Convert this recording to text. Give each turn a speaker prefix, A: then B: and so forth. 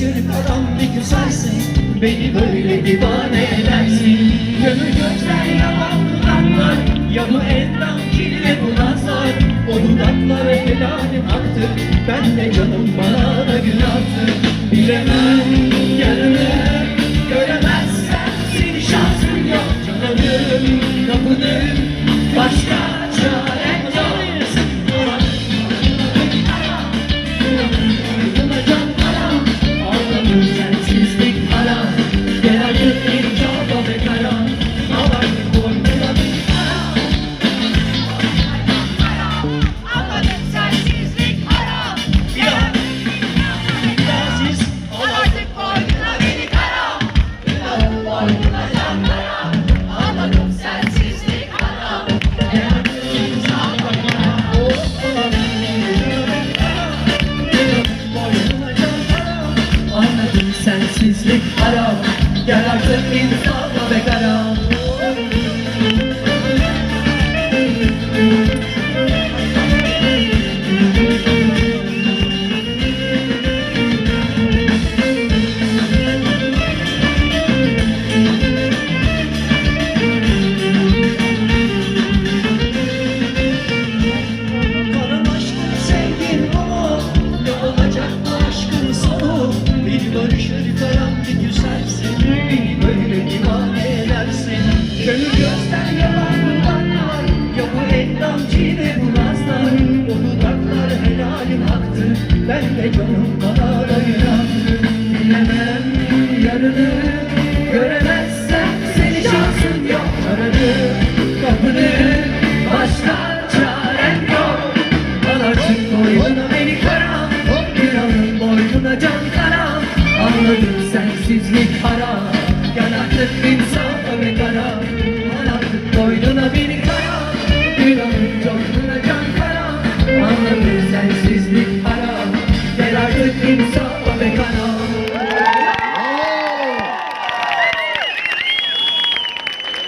A: barışır param bir küsersin Beni böyle divane edersin. Gönül gözler yalan dudaklar Yanı endam kirli bu nazar O dudaklara helalim aktı Ben de canım bana da günahtır Bilemem yarını Göremezsen seni şansın yok Cananım kapının sensizlik
B: haram
A: Gel artık insafla ve kara Karam Ben de canım da günahtır Bilemem yarını Göremezsem seni şansın yok. Aradım kapını